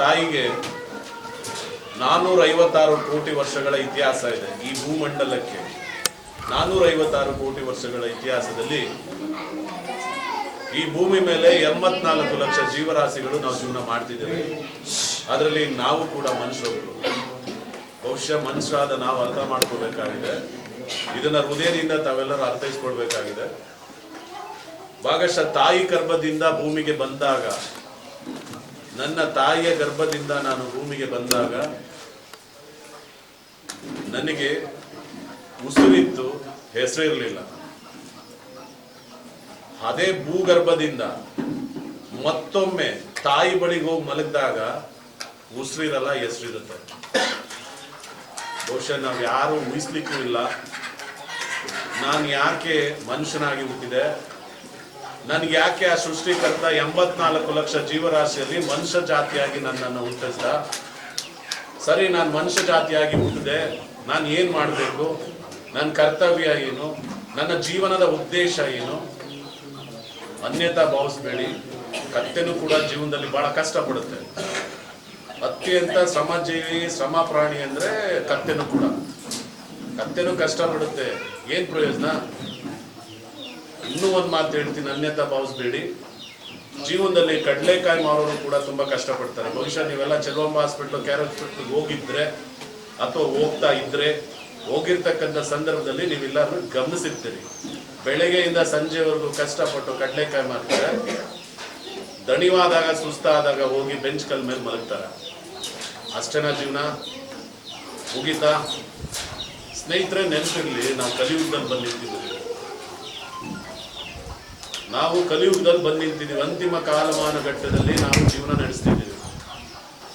ತಾಯಿಗೆ ನಾನೂರ ಐವತ್ತಾರು ಕೋಟಿ ವರ್ಷಗಳ ಇತಿಹಾಸ ಇದೆ ಈ ಭೂಮಂಡಲಕ್ಕೆ. ನಾನೂರ ಐವತ್ತಾರು ಕೋಟಿ ವರ್ಷಗಳ ಇತಿಹಾಸದಲ್ಲಿ ಈ ಭೂಮಿ ಮೇಲೆ ಎಂಬತ್ನಾಲ್ಕು ಲಕ್ಷ ಜೀವರಾಶಿಗಳು ನಾವು ಜೀವನ ಮಾಡ್ತಿದ್ದೇವೆ. ಅದರಲ್ಲಿ ನಾವು ಕೂಡ ಮನುಷ್ಯರು. ಬಹುಶಃ ಮನುಷ್ಯರಾದ ನಾವು ಅರ್ಥ ಮಾಡ್ಕೋಬೇಕಾಗಿದೆ. ಇದನ್ನ ಹೃದಯದಿಂದ ತಾವೆಲ್ಲರೂ ಅರ್ಥೈಸ್ಕೊಳ್ಬೇಕಾಗಿದೆ. ಭಾಗಶಃ ತಾಯಿ ಗರ್ಭದಿಂದ ಭೂಮಿಗೆ ಬಂದಾಗ ನನ್ನ ತಾಯಿಯ ಗರ್ಭದಿಂದ ನಾನು ಭೂಮಿಗೆ ಬಂದಾಗ ನನಗೆ ಉಸಿರಿತ್ತು ಹೆಸರಿರಲಿಲ್ಲ. ಅದೇ ಭೂಗರ್ಭದಿಂದ ಮತ್ತೊಮ್ಮೆ ತಾಯಿ ಬಳಿಗೆ ಹೋಗಿ ಮಲಗಿದಾಗ ಉಸಿರಿರಲ್ಲ, ಹೆಸರಿರುತ್ತೆ. ಬಹುಶಃ ನಾವು ಯಾರು ಊಹಿಸ್ಲಿಕ್ಕೂ ಇಲ್ಲ. ನಾನು ಯಾಕೆ ಮನುಷ್ಯನಾಗಿ ಹುಟ್ಟಿದೆ? ನನಗೆ ಯಾಕೆ ಆ ಸೃಷ್ಟಿಕರ್ತ ಎಂಬತ್ನಾಲ್ಕು ಲಕ್ಷ ಜೀವರಾಶಿಯಲ್ಲಿ ಮನುಷ್ಯ ಜಾತಿಯಾಗಿ ನನ್ನನ್ನು ಹುಟ್ಟಿಸ್ದ? ಸರಿ, ನಾನು ಮನುಷ್ಯ ಜಾತಿಯಾಗಿ ಹುಟ್ಟಿದೆ. ನಾನು ಏನು ಮಾಡಬೇಕು? ನನ್ನ ಕರ್ತವ್ಯ ಏನು? ನನ್ನ ಜೀವನದ ಉದ್ದೇಶ ಏನು? ಅನ್ಯತಾ ಭಾವಿಸ್ಬೇಡಿ. ಕತ್ತೆನೂ ಕೂಡ ಜೀವನದಲ್ಲಿ ಬಹಳ ಕಷ್ಟಪಡುತ್ತೆ. ಅತ್ಯಂತ ಶ್ರಮಜೀವಿ ಶ್ರಮ ಪ್ರಾಣಿ ಅಂದ್ರೆ ಕತ್ತೆನೂ ಕೂಡ. ಕತ್ತೆನೂ ಕಷ್ಟಪಡುತ್ತೆ. ಏನ್ ಪ್ರಯೋಜನ? ಇನ್ನೂ ಒಂದು ಮಾತು ಹೇಳ್ತೀನಿ, ಅನ್ಯತಾ ಭಾವಿಸ್ಬೇಡಿ ಜೀವನದಲ್ಲಿ ಕಡಲೆಕಾಯಿ ಮಾರೋರು ಕೂಡ ತುಂಬಾ ಕಷ್ಟಪಡ್ತಾರೆ. ಬಹುಶಃ ನೀವೆಲ್ಲ ಚೆಲುವಂಬ ಹಾಸ್ಪಿಟ್ಲು ಕ್ಯಾರ್ ಹಾಸ್ಪಿಟ್ಲ್ ಹೋಗಿದ್ರೆ ಅಥವಾ ಹೋಗ್ತಾ ಇದ್ರೆ, ಹೋಗಿರ್ತಕ್ಕಂಥ ಸಂದರ್ಭದಲ್ಲಿ ನೀವೆಲ್ಲರೂ ಗಮನಿಸಿರ್ತೀರಿ. ಬೆಳಗ್ಗೆಯಿಂದ ಸಂಜೆವರೆಗೂ ಕಷ್ಟಪಟ್ಟು ಕಡಲೆಕಾಯಿ ಮಾರ್ತಾರೆ. ದಣಿವಾದಾಗ, ಸುಸ್ತಾದಾಗ ಹೋಗಿ ಬೆಂಚ್ ಕಲ್ ಮೇಲೆ ಮಲಗ್ತಾರೆ. ಅಷ್ಟೇನಾ ಜೀವನ? ಮುಗೀತಾ? ಸ್ನೇಹಿತರೆ, ನೆನಪಿರಲಿ, ನಾವು ಕಲಿಯುಗದಲ್ಲಿ ಬಂದಿರ್ತೀವಿ ನಾವು ಕಲಿಯುಗದಲ್ಲಿ ಬಂದು ಅಂತಿಮ ಕಾಲಮಾನ ಘಟ್ಟದಲ್ಲಿ ನಾವು ಜೀವನ ನಡೆಸ್ತಿದ್ದೀವಿ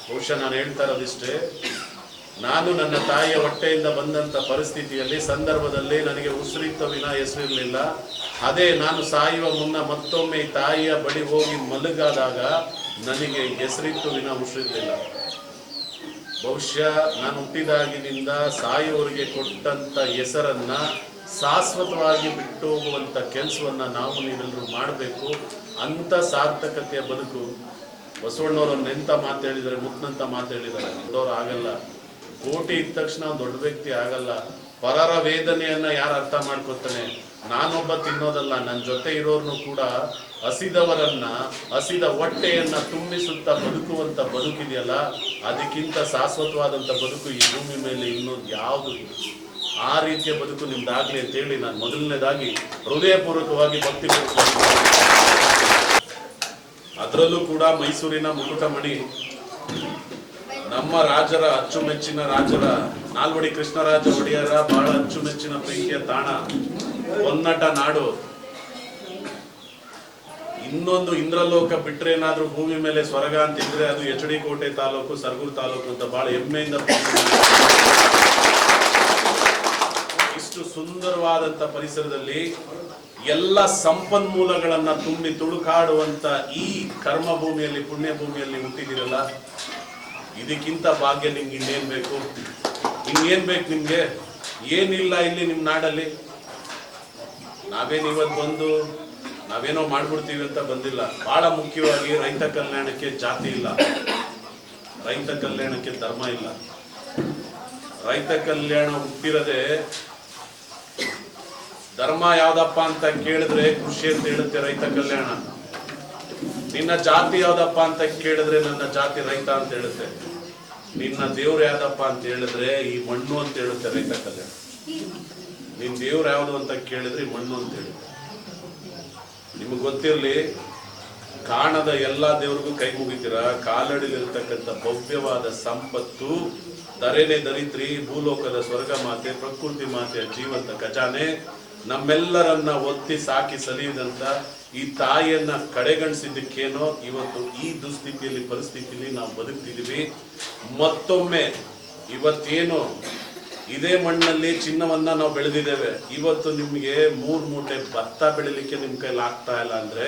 ಬಹುಶಃ ನಾನು ಹೇಳ್ತಾ ಇರೋದಿಷ್ಟೇ ನಾನು ನನ್ನ ತಾಯಿಯ ಹೊಟ್ಟೆಯಿಂದ ಬಂದಂತ ಪರಿಸ್ಥಿತಿಯಲ್ಲಿ, ಸಂದರ್ಭದಲ್ಲಿ ನನಗೆ ಉಸಿರಿತ್ತ ವಿನ ಹೆಸರಿರಲಿಲ್ಲ. ಅದೇ ನಾನು ಸಾಯುವ ಮುನ್ನ ಮತ್ತೊಮ್ಮೆ ತಾಯಿಯ ಬಳಿ ಹೋಗಿ ಮಲಗಾದಾಗ ನನಗೆ ಹೆಸರಿತ್ತು ವಿನ ಉಸಿರಿರಲಿಲ್ಲ. ಬಹುಶಃ ನಾನು ಹುಟ್ಟಿದಾಗಿನಿಂದ ಸಾಯುವವರಿಗೆ ಕೊಟ್ಟಂತ ಹೆಸರನ್ನ ಶಾಶ್ವತವಾಗಿ ಬಿಟ್ಟು ಹೋಗುವಂಥ ಕೆಲಸವನ್ನು ನಾವು ನೀವೆಲ್ಲರೂ ಮಾಡಬೇಕು. ಅಂಥ ಸಾರ್ಥಕತೆಯ ಬದುಕು ಬಸವಣ್ಣವರು ನೆಂತ ಮಾತು ಹೇಳಿದ್ದಾರೆ, ಮುತ್ನಂತ ಮಾತು ಹೇಳಿದ್ದಾರೆ. ದೊಡ್ಡವರು ಆಗಲ್ಲ. ಕೋಟಿ ಇದ್ದ ತಕ್ಷಣ ದೊಡ್ಡ ವ್ಯಕ್ತಿ ಆಗಲ್ಲ. ಪರರ ವೇದನೆಯನ್ನು ಯಾರು ಅರ್ಥ ಮಾಡ್ಕೊತಾನೆ? ನಾನೊಬ್ಬ ತಿನ್ನೋದಲ್ಲ ನನ್ನ ಜೊತೆ ಇರೋರ್ನು ಕೂಡ ಹಸಿದವರನ್ನ, ಹಸಿದ ಹೊಟ್ಟೆಯನ್ನ ತುಂಬಿಸುತ್ತಾ ಬದುಕುವಂತ ಬದುಕಿದೆಯಲ್ಲ, ಅದಕ್ಕಿಂತ ಶಾಶ್ವತವಾದಂತ ಬದುಕು ಈ ಭೂಮಿ ಮೇಲೆ ಇನ್ನೊಂದು ಯಾವುದು ಆ ರೀತಿಯ ಬದುಕು ನಿಮ್ದಾಗ್ಲಿ ಅಂತ ಹೇಳಿ ನಾನು ಮೊದಲನೇದಾಗಿ ಹೃದಯಪೂರ್ವಕವಾಗಿ ಭಕ್ತಿ ಅದರಲ್ಲೂ ಕೂಡ ಮೈಸೂರಿನ ಮುಕುಟಮಣಿ, ನಮ್ಮ ರಾಜರ ಅಚ್ಚುಮೆಚ್ಚಿನ ರಾಜರ, ನಾಲ್ವಡಿ ಕೃಷ್ಣರಾಜ ಒಡೆಯರ ಬಹಳ ಅಚ್ಚುಮೆಚ್ಚಿನ ಪ್ರೀತಿಯ ತಾಣ, ಹೊನ್ನಟ ನಾಡು. ಇನ್ನೊಂದು ಇಂದ್ರಲೋಕ ಬಿಟ್ರೆ ಏನಾದ್ರೂ ಭೂಮಿ ಮೇಲೆ ಸ್ವರ್ಗ ಅಂತಿದ್ರೆ ಅದು ಎಚ್ ಡಿ ಕೋಟೆ ತಾಲೂಕು, ಸರ್ಗೂರು ತಾಲೂಕು ಅಂತ ಬಹಳ ಹೆಮ್ಮೆಯಿಂದ ಇಷ್ಟು ಸುಂದರವಾದಂತ ಪರಿಸರದಲ್ಲಿ ಎಲ್ಲ ಸಂಪನ್ಮೂಲಗಳನ್ನು ತುಂಬಿ ತುಳುಕಾಡುವಂತ ಈ ಕರ್ಮ ಭೂಮಿಯಲ್ಲಿ ಪುಣ್ಯ ಇದಕ್ಕಿಂತ ಭಾಗ್ಯ ನಿಮ್ಗೆ ಇನ್ನೇನ್ ಬೇಕು? ಇನ್ನೇನು ಬೇಕು ನಿಮಗೆ? ಏನಿಲ್ಲ ಇಲ್ಲಿ ನಿಮ್ಮ ನಾಡಲ್ಲಿ. ನಾವೇನು ಇವತ್ತು ಬಂದು, ನಾವೇನೋ ಮಾಡ್ಬಿಡ್ತೀವಿ ಅಂತ ಬಂದಿಲ್ಲ. ಬಹಳ ಮುಖ್ಯವಾಗಿ ರೈತ ಕಲ್ಯಾಣಕ್ಕೆ ಜಾತಿ ಇಲ್ಲ. ರೈತ ಕಲ್ಯಾಣಕ್ಕೆ ಧರ್ಮ ಇಲ್ಲ. ರೈತ ಕಲ್ಯಾಣ ಹುಟ್ಟಿರದೆ ಧರ್ಮ ಯಾವ್ದಪ್ಪ ಅಂತ ಕೇಳಿದ್ರೆ ಕೃಷಿ ಅಂತ ಹೇಳುತ್ತೆ ರೈತ ಕಲ್ಯಾಣ. ನಿನ್ನ ಜಾತಿ ಯಾವ್ದಪ್ಪ ಅಂತ ಕೇಳಿದ್ರೆ ನನ್ನ ಜಾತಿ ರೈತ ಅಂತ ಹೇಳುತ್ತೆ. ನಿನ್ನ ದೇವ್ರು ಯಾವ್ದಪ್ಪ ಅಂತ ಹೇಳಿದ್ರೆ ಈ ಮಣ್ಣು ಅಂತ ಹೇಳುತ್ತೆ ರೈತ ಕಲ್ಯಾಣ. ನಿನ್ ದೇವ್ರು ಯಾವ್ದು ಅಂತ ಕೇಳಿದ್ರೆ ಮಣ್ಣು ಅಂತ ಹೇಳುತ್ತೆ. ನಿಮಗೆ ಗೊತ್ತಿರಲಿ, ಕಾಣದ ಎಲ್ಲಾ ದೇವ್ರಿಗೂ ಕೈ ಮುಗಿತೀರ? ಕಾಲಡಿಲಿರ್ತಕ್ಕಂಥ ಭವ್ಯವಾದ ಸಂಪತ್ತು ದರೇನೆ ದರಿತ್ರಿ ಭೂಲೋಕದ ಸ್ವರ್ಗ ಮಾತೆ, ಪ್ರಕೃತಿ ಮಾತೆಯ ಜೀವಂತ ಖಜಾನೆ ನಮ್ಮೆಲ್ಲರನ್ನ ಒತ್ತಿ ಸಾಕಿ ಸಲಿಯದಂತ ಈ ತಾಯಿಯನ್ನ ಕಡೆಗಣಿಸಿದ್ದಕ್ಕೇನೋ ಇವತ್ತು ಈ ದುಸ್ಥಿತಿಯಲ್ಲಿ, ಪರಿಸ್ಥಿತಿಯಲ್ಲಿ ನಾವು ಬದುಕ್ತಿದ್ದೀವಿ ಮತ್ತೊಮ್ಮೆ ಇವತ್ತೇನು ಇದೇ ಮಣ್ಣಲ್ಲಿ ಚಿನ್ನವನ್ನ ನಾವು ಬೆಳೆದಿದ್ದೇವೆ. ಇವತ್ತು ನಿಮಗೆ ಮೂರ್ ಮೂಟೆ ಭತ್ತ ಬೆಳಿಲಿಕ್ಕೆ ನಿಮ್ ಕೈಲಿ ಆಗ್ತಾ ಇಲ್ಲ ಅಂದ್ರೆ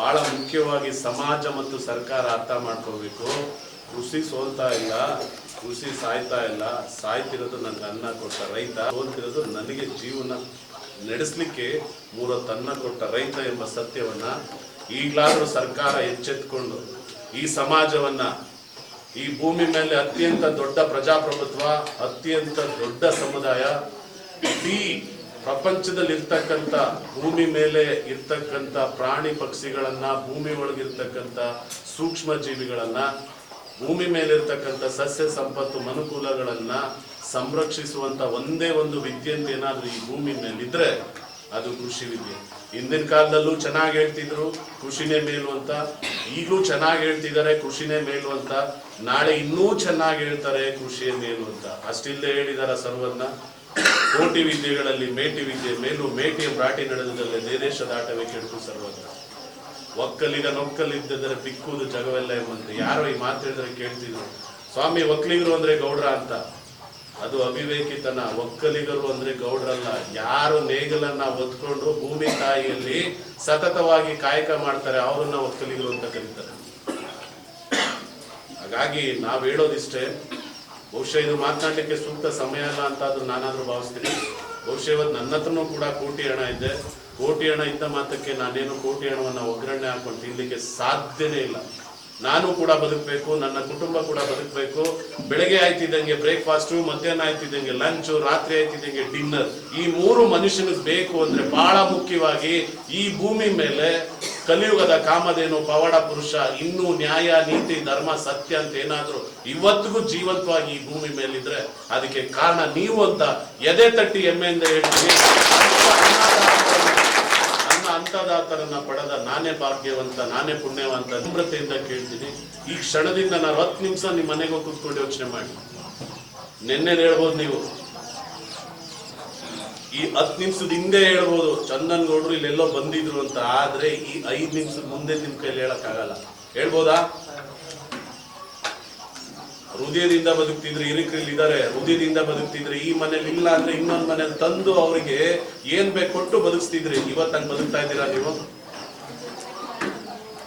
ಬಹಳ ಮುಖ್ಯವಾಗಿ ಸಮಾಜ ಮತ್ತು ಸರ್ಕಾರ ಅರ್ಥ ಮಾಡ್ಕೋಬೇಕು ಕೃಷಿ ಸೋಲ್ತಾ ಇಲ್ಲ, ಕೃಷಿ ಸಾಯ್ತಾ ಇಲ್ಲ. ಸಾಯ್ತಿರೋದು ನನಗೆ ಅನ್ನ ಕೊಟ್ಟ ರೈತ, ಸೋಲ್ತಿರೋದು ನನಗೆ ಜೀವನ. ನಡೆಸಲಿಕ್ಕೆ ಮೂರ ತನ್ನ ಕೊಟ್ಟ ರೈತ ಎಂಬ ಸತ್ಯವನ್ನು ಈಗಲಾದರೂ ಸರ್ಕಾರ ಎಚ್ಚೆತ್ಕೊಂಡು ಈ ಸಮಾಜವನ್ನು ಈ ಭೂಮಿ ಮೇಲೆ ಅತ್ಯಂತ ದೊಡ್ಡ ಪ್ರಜಾಪ್ರಭುತ್ವ, ಅತ್ಯಂತ ದೊಡ್ಡ ಸಮುದಾಯ, ಇಡೀ ಪ್ರಪಂಚದಲ್ಲಿ ಇರ್ತಕ್ಕಂಥ ಭೂಮಿ ಮೇಲೆ ಇರ್ತಕ್ಕಂಥ ಪ್ರಾಣಿ ಪಕ್ಷಿಗಳನ್ನು, ಭೂಮಿ ಒಳಗಿರ್ತಕ್ಕಂಥ ಸೂಕ್ಷ್ಮ ಜೀವಿಗಳನ್ನು ಭೂಮಿ ಮೇಲೆ ಇರ್ತಕ್ಕಂಥ ಸಸ್ಯ ಸಂಪತ್ತು ಮನುಕೂಲಗಳನ್ನ ಸಂರಕ್ಷಿಸುವಂತ ಒಂದೇ ಒಂದು ವಿದ್ಯೆ ಅಂತ ಏನಾದ್ರೂ ಈ ಭೂಮಿ ಮೇಲಿದ್ರೆ ಅದು ಕೃಷಿ ವಿದ್ಯೆ. ಹಿಂದಿನ ಕಾಲದಲ್ಲೂ ಚೆನ್ನಾಗಿ ಹೇಳ್ತಿದ್ರು, ಕೃಷಿನೇ ಮೇಲು ಅಂತ. ಈಗಲೂ ಚೆನ್ನಾಗಿ ಹೇಳ್ತಿದ್ದಾರೆ, ಕೃಷಿನೇ ಮೇಲು ಅಂತ. ನಾಳೆ ಇನ್ನೂ ಚೆನ್ನಾಗಿ ಹೇಳ್ತಾರೆ, ಕೃಷಿಯೇ ಮೇಲು ಅಂತ. ಅಷ್ಟಿಲ್ಲದೆ ಹೇಳಿದಾರ ಸರ್ವನ್ನ. ಕೋಟಿ ವಿದ್ಯೆಗಳಲ್ಲಿ ಮೇಟಿ ವಿದ್ಯೆ, ಮೇಲು ಮೇಟಿಯ ಬ್ರಾಟಿ ನಡೆದದಲ್ಲೇ ದೇದೇಶ ದಾಟವೇ ಕೆಡಕು ಸರ್ವನ್ನ ಒಕ್ಕಲಿಗ ನೊಕ್ಕಲಿದ್ದರೆ ಬಿಕ್ಕುವುದು ಜಗವೆಲ್ಲ ಎಂಬಂತೆ. ಯಾರೋ ಈ ಮಾತು ಹೇಳಿದ್ರೆ ಕೇಳ್ತಿದ್ರು. ಸ್ವಾಮಿ, ಒಕ್ಕಲಿಗರು ಅಂದ್ರೆ ಗೌಡ್ರ ಅಂತ. ಅದು ಅವಿವೇಕಿತನ. ಒಕ್ಕಲಿಗರು ಅಂದ್ರೆ ಗೌಡ್ರಲ್ಲ. ಯಾರು ನೇಗಲನ್ನ ಒತ್ಕೊಂಡು ಭೂಮಿ ತಾಯಿಯಲ್ಲಿ ಸತತವಾಗಿ ಕಾಯಕ ಮಾಡ್ತಾರೆ, ಅವರನ್ನ ಒಕ್ಕಲಿಗರು ಅಂತ ಕರೀತಾರೆ. ಹಾಗಾಗಿ ನಾವ್ ಹೇಳೋದಿಷ್ಟೇ, ಬಹುಶಃ ಇದು ಮಾತನಾಡಲಿಕ್ಕೆ ಸೂಕ್ತ ಸಮಯ ಅಲ್ಲ ಅಂತಾದ್ರೂ ನಾನಾದ್ರೂ ಭಾವಿಸ್ತೀನಿ. ಬಹುಶಃ ಇವತ್ತು ನನ್ನ ಹತ್ರನೂ ಕೂಡ ಕೋಟಿ ಹಣ ಇದೆ. ಕೋಟಿ ಹಣ ಇದ್ದ ಮಾತಕ್ಕೆ ನಾನೇನು ಕೋಟಿ ಹಣವನ್ನ ಒಗ್ಗರಣೆ ಹಾಕೊಂಡು ತಿನ್ಲಿಕ್ಕೆ ಸಾಧ್ಯನೇ ಇಲ್ಲ. ನಾನು ಕೂಡ ಬದುಕಬೇಕು, ನನ್ನ ಕುಟುಂಬ ಕೂಡ ಬದುಕಬೇಕು. ಬೆಳಗ್ಗೆ ಆಯ್ತಿದ್ದಂಗೆ ಬ್ರೇಕ್ಫಾಸ್ಟು, ಮಧ್ಯಾಹ್ನ ಆಯ್ತಿದ್ದಂಗೆ ಲಂಚ್, ರಾತ್ರಿ ಆಯ್ತಿದ್ದಂಗೆ ಡಿನ್ನರ್. ಈ ಮೂರು ಮನುಷ್ಯನಿಗೆ ಬೇಕು ಅಂದ್ರೆ ಬಹಳ ಮುಖ್ಯವಾಗಿ ಈ ಭೂಮಿ ಮೇಲೆ ಕಲಿಯುಗದ ಕಾಮಧೇನು, ಪವಾಡ ಪುರುಷ ಇನ್ನೂ ನ್ಯಾಯ, ನೀತಿ, ಧರ್ಮ, ಸತ್ಯ ಅಂತ ಏನಾದರೂ ಇವತ್ತಿಗೂ ಜೀವಂತವಾಗಿ ಈ ಭೂಮಿ ಮೇಲಿದ್ರೆ ಅದಕ್ಕೆ ಕಾರಣ ನೀವು ಅಂತ ಎದೆ ತಟ್ಟಿ ಹೆಮ್ಮೆಯಿಂದ ಹೇಳ್ತೀನಿ ನನ್ನ ಪಡೆದ ನಾನೇ ಭಾಗ್ಯವಂತ, ನಾನೇ ಪುಣ್ಯವಂತ ನಮ್ರತೆಯಿಂದ ಕೇಳ್ತೀನಿ. ಈ ಕ್ಷಣದಿಂದ ನಾನು ಹತ್ತು ನಿಮಿಷ ನಿಮ್ಮ ಮನೆಗೆ ಕೂತ್ಕೊಂಡು ಯೋಚನೆ ಮಾಡಿ. ನಿನ್ನೆ ಹೇಳ್ಬೋದು ನೀವು. ಈ ಹತ್ತು ನಿಮಿಷದ ಹಿಂದೆ ಹೇಳ್ಬೋದು, ಚಂದನ್ ಗೌಡ್ರು ಇಲ್ಲೆಲ್ಲೋ ಬಂದಿದ್ರು ಅಂತ. ಆದ್ರೆ ಈ ಐದು ನಿಮಿಷದ ಮುಂದೆ ನಿಮ್ ಕೈಲಿ ಹೇಳಕ್ ಆಗಲ್ಲ ಹೇಳ್ಬೋದಾ? ಹೃದಯದಿಂದ ಬದುಕ್ತಿದ್ರೆ ಹಿರಿಕರಲ್ಲಿ ಇದಾರೆ ಹೃದಯದಿಂದ ಬದುಕ್ತಿದ್ರೆ ಈ ಮನೇಲಿ ಇಲ್ಲ ಅಂದ್ರೆ ಇನ್ನೊಂದ್ ಮನೇಲಿ ತಂದು ಅವರಿಗೆ ಏನ್ ಬೇಕು ಕೊಟ್ಟು ಬದುಕಿಸ್ತಿದ್ರಿ. ಇವತ್ತಂಗ್ ಬದುಕ್ತಾ ಇದ್ದೀರಾ ನೀವು?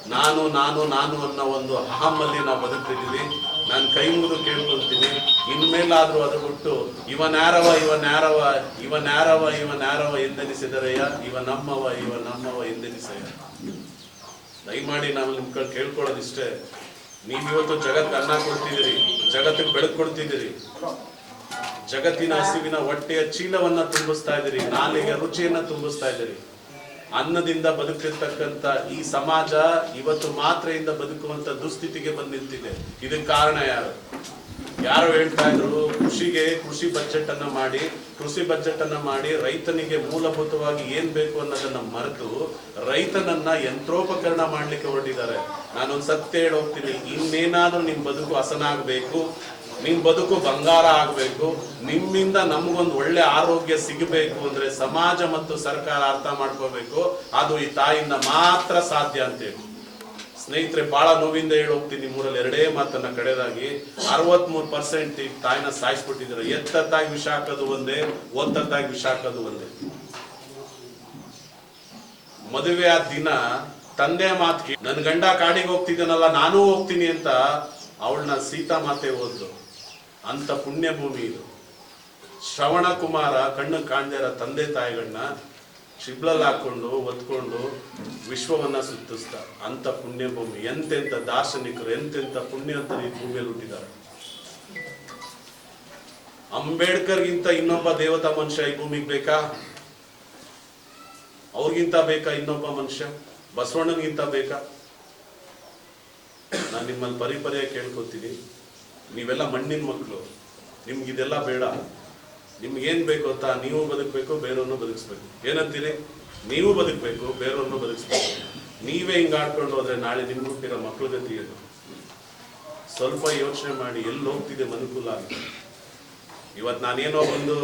ನಾನು ನಾನು ನಾನು ಅನ್ನೋ ಒಂದು ಅಹಮ್ಮಲ್ಲಿ ನಾವು ಬದುಕ್ತಿದ್ದೀವಿ. ನಾನು ಕೈ ಮುಗಿದು ಕೇಳ್ಕೊಂತೀನಿ. ಇನ್ಮೇಲಾದ್ರೂ ಅದು ಬಿಟ್ಟು ಇವನ್ಯಾರವ ಇವನ್ಯಾರವ ಇವನ್ಯಾರವ ಇವನ್ಯಾರವ ಎಂದೆನಿಸಿದರಯ್ಯ, ಇವ ನಮ್ಮವ ಇವ ನಮ್ಮವ ಎಂದೆನಿಸಯ್ಯ. ದಯಮಾಡಿ ನಾವು ನಿಮ್ ಕಡೆ ಕೇಳ್ಕೊಳ್ಳೋದಿಷ್ಟೇ. ನೀವು ಇವತ್ತು ಜಗತ್ ಅನ್ನ ಕೊಡ್ತಿದ್ದೀರಿ, ಜಗತ್ತಿಗೆ ಬೆಳಕು ಕೊಡ್ತಿದ್ದೀರಿ. ಜಗತ್ತಿನ ಹಸಿವಿನ ಹೊಟ್ಟೆಯ ಚೀಲವನ್ನ ತುಂಬಿಸ್ತಾ ಇದ್ದೀರಿ, ನಾಲಿಗೆ ರುಚಿಯನ್ನ ತುಂಬಿಸ್ತಾ ಇದ್ದೀರಿ. ಅನ್ನದಿಂದ ಬದುಕಿರ್ತಕ್ಕಂತ ಈ ಸಮಾಜ ಇವತ್ತು ಮಾತ್ರೆಯಿಂದ ಬದುಕುವಂತ ದುಸ್ಥಿತಿಗೆ ಬಂದು ನಿಂತಿದೆ. ಇದಕ್ಕೆ ಕಾರಣ ಯಾರು? ಯಾರು ಹೇಳ್ತಾ ಇದ್ರು, ಕೃಷಿಗೆ ಕೃಷಿ ಬಜೆಟ್ ಅನ್ನ ಮಾಡಿ ಕೃಷಿ ಬಜೆಟ್ ಅನ್ನ ಮಾಡಿ ರೈತನಿಗೆ ಮೂಲಭೂತವಾಗಿ ಏನ್ ಬೇಕು ಅನ್ನೋದನ್ನ ಮರೆತು ರೈತನನ್ನ ಯಂತ್ರೋಪಕರಣ ಮಾಡ್ಲಿಕ್ಕೆ ಹೊರಟಿದ್ದಾರೆ. ನಾನೊಂದ್ ಸತ್ಯ ಹೋಗ್ತೀನಿ. ಇನ್ನೇನಾದ್ರೂ ನಿಮ್ ಬದುಕು ಹಸನಾಗಬೇಕು ನಿಮ್ ಬದುಕು ಬಂಗಾರ ಆಗ್ಬೇಕು, ನಿಮ್ಮಿಂದ ನಮಗೊಂದು ಒಳ್ಳೆ ಆರೋಗ್ಯ ಸಿಗಬೇಕು ಅಂದ್ರೆ ಸಮಾಜ ಮತ್ತು ಸರ್ಕಾರ ಅರ್ಥ ಮಾಡ್ಕೋಬೇಕು. ಅದು ಈ ತಾಯಿಂದ ಮಾತ್ರ ಸಾಧ್ಯ ಅಂತೇಳಿ ಸ್ನೇಹಿತರೆ ಬಹಳ ನೋವಿಂದ ಹೇಳಿ ಹೋಗ್ತೀನಿ ನಿಮ್ಮೂರಲ್ಲಿ. ಎರಡೇ ಮಾತನ್ನ ಕಡೆದಾಗಿ ಅರವತ್ಮೂರು ಪರ್ಸೆಂಟ್ ಈ ತಾಯಿನ ಸಾಯಿಸ್ಬಿಟ್ಟಿದ್ದಾರೆ. ಎತ್ತತ್ತಾಗಿ ವಿಷ ಹಾಕೋದು ಒಂದೇ, ಒತ್ತತ್ತಾಗಿ ವಿಷ ಹಾಕೋದು ಒಂದೇ. ಮದುವೆ ಆದ ದಿನ ತಂದೆ ಮಾತ್ ನನ್ ಗಂಡ ಕಾಡಿಗೆ ಹೋಗ್ತಿದ್ದಾನಲ್ಲ, ನಾನು ಹೋಗ್ತೀನಿ ಅಂತ ಅವಳನ್ನ ಸೀತಾ ಮಾತೆ ಹೋದ್ಲು ಅಂತ ಪುಣ್ಯ ಭೂಮಿ ಇದು. ಶ್ರವಣ ಕುಮಾರ ಕಣ್ಣು ಕಾಣ್ದೇ ಇರೋ ತಂದೆ ತಾಯಿಗಳನ್ನ ಶಿಬ್ಲಲ್ಲಿ ಹಾಕೊಂಡು ಒತ್ಕೊಂಡು ವಿಶ್ವವನ್ನ ಸುತ್ತಿಸ್ತ, ಅಂತ ಪುಣ್ಯ ಭೂಮಿ, ಎಂತೆಂತ ದಾರ್ಶನಿಕರು, ಎಂತೆಂತ ಅಂತ ಈ ಭೂಮಿಯಲ್ಲಿ ಹುಟ್ಟಿದ್ದಾರೆ. ಅಂಬೇಡ್ಕರ್ಗಿಂತ ಇನ್ನೊಬ್ಬ ದೇವತಾ ಮನುಷ್ಯ ಈ ಭೂಮಿಗೆ ಬೇಕಾ? ಅವ್ರಿಗಿಂತ ಬೇಕಾ ಇನ್ನೊಬ್ಬ ಮನುಷ್ಯ? ಬಸವಣ್ಣನಿಗಿಂತ ಬೇಕಾ? ನಾನು ನಿಮ್ಮಲ್ಲಿ ಪರಿಪರ್ಯ ಕೇಳ್ಕೊತೀನಿ. ನೀವೆಲ್ಲ ಮಣ್ಣಿನ ಮಕ್ಕಳು. ನಿಮ್ಗಿದೆಲ್ಲ ಬೇಡ. ನಿಮ್ಗೇನ್ ಬೇಕು ಅಂತ ನೀವು ಬದುಕಬೇಕು ಬೇರೆಯವ್ರನ್ನು ಬದುಕಿಸ್ಬೇಕು. ಏನಂತೀರಿ? ನೀವು ಬದುಕಬೇಕು ಬೇರೆಯವ್ರನ್ನು ಬದುಕಿಸ್ಬೇಕು. ನೀವೇ ಹಿಂಗ್ ಆಡ್ಕೊಂಡು ಹೋದ್ರೆ ನಾಳೆ ನಿಮ್ಗೆ ಹುಟ್ಟಿರೋ ಮಕ್ಳ ಗತಿ ಏನು ಸ್ವಲ್ಪ ಯೋಚನೆ ಮಾಡಿ, ಎಲ್ಲಿ ಹೋಗ್ತಿದೆ ಮನುಕುಲ ಅಂತ. ಇವತ್ತು ನಾನೇನೋ ಒಂದು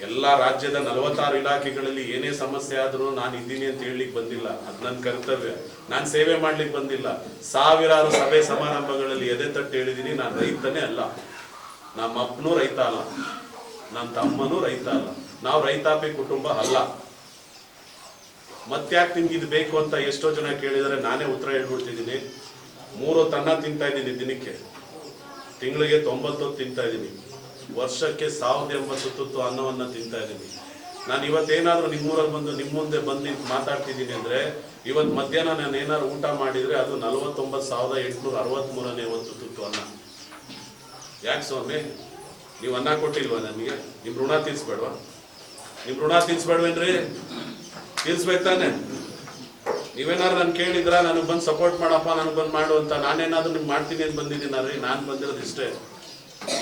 ಎಲ್ಲಾ ರಾಜ್ಯದ ನಲವತ್ತಾರು ಇಲಾಖೆಗಳಲ್ಲಿ ಏನೇ ಸಮಸ್ಯೆ ಆದ್ರೂ ನಾನು ಇದ್ದೀನಿ ಅಂತ ಹೇಳಲಿಕ್ಕೆ ಬಂದಿಲ್ಲ. ಅದು ನನ್ನ ಕರ್ತವ್ಯ. ನಾನು ಸೇವೆ ಮಾಡ್ಲಿಕ್ಕೆ ಬಂದಿಲ್ಲ. ಸಾವಿರಾರು ಸಭೆ ಸಮಾರಂಭಗಳಲ್ಲಿ ಎದೆ ತಟ್ಟು ಹೇಳಿದ್ದೀನಿ ನಾನು ರೈತನೇ ಅಲ್ಲ. ನಮ್ಮ ಅಪ್ಪನೂ ರೈತ ಅಲ್ಲ. ನನ್ನ ತಮ್ಮನೂ ರೈತ ಅಲ್ಲ. ನಾವು ರೈತಾಪಿ ಕುಟುಂಬ ಅಲ್ಲ. ಮತ್ತ್ಯಾಕೆ ನಿಮ್ಗೆ ಇದು ಬೇಕು ಅಂತ ಎಷ್ಟೋ ಜನ ಕೇಳಿದರೆ, ನಾನೇ ಉತ್ತರ ಹೇಳ್ಬಿಡ್ತಿದ್ದೀನಿ ಮೂರು ತನ್ನ ತಿಂತಾ ಇದ್ದೀನಿ ದಿನಕ್ಕೆ. ತಿಂಗಳಿಗೆ ತೊಂಬತ್ತೊತ್ತು ತಿಂತಾ ಇದ್ದೀನಿ. ವರ್ಷಕ್ಕೆ ಸಾವಿರದ ಎಂಬತ್ತು ತುತ್ತು ಅನ್ನವನ್ನ ತಿಂತಾ ಇದ್ದೀನಿ. ನಾನು ಇವತ್ತೇನಾದರೂ ನಿಮ್ಮೂರಲ್ಲಿ ಬಂದು ನಿಮ್ಮ ಮುಂದೆ ಬಂದು ಮಾತಾಡ್ತಿದ್ದೀನಿ ಅಂದ್ರೆ, ಇವತ್ತು ಮಧ್ಯಾಹ್ನ ನಾನು ಏನಾದ್ರು ಊಟ ಮಾಡಿದ್ರೆ ಅದು ನಲವತ್ತೊಂಬತ್ತು ಸಾವಿರದ ಎಂಟುನೂರ ಅರವತ್ತ್ಮೂರನೇ ಒಂದು ತುತ್ತು ಅನ್ನ. ಯಾಕೆ ಸ್ವಾಮಿ? ನೀವು ಅನ್ನ ಕೊಟ್ಟಿಲ್ವಾ ನನಗೆ ನಿಮ್ ಋಣ ತೀರ್ಸ್ಬೇಡ್ವಾ? ನಿಮ್ ಋಣ ತೀರ್ಸ್ಬೇಡ್ವೇನ್ರಿ? ತೀರ್ಸ್ಬೇಕು ತಾನೆ. ನೀವೇನಾದ್ರು ನಾನು ಕೇಳಿದ್ರ, ನನಗೆ ಬಂದು ಸಪೋರ್ಟ್ ಮಾಡಪ್ಪ, ನನಗೆ ಬಂದು ಮಾಡು ಅಂತ ನಾನೇನಾದ್ರೂ ನಿಮ್ಗೆ ಮಾಡ್ತೀನಿ ಅಂತ ಬಂದಿದ್ದೀನಾರಿ ನಾನು ಬಂದಿರೋದು ಇಷ್ಟೇ.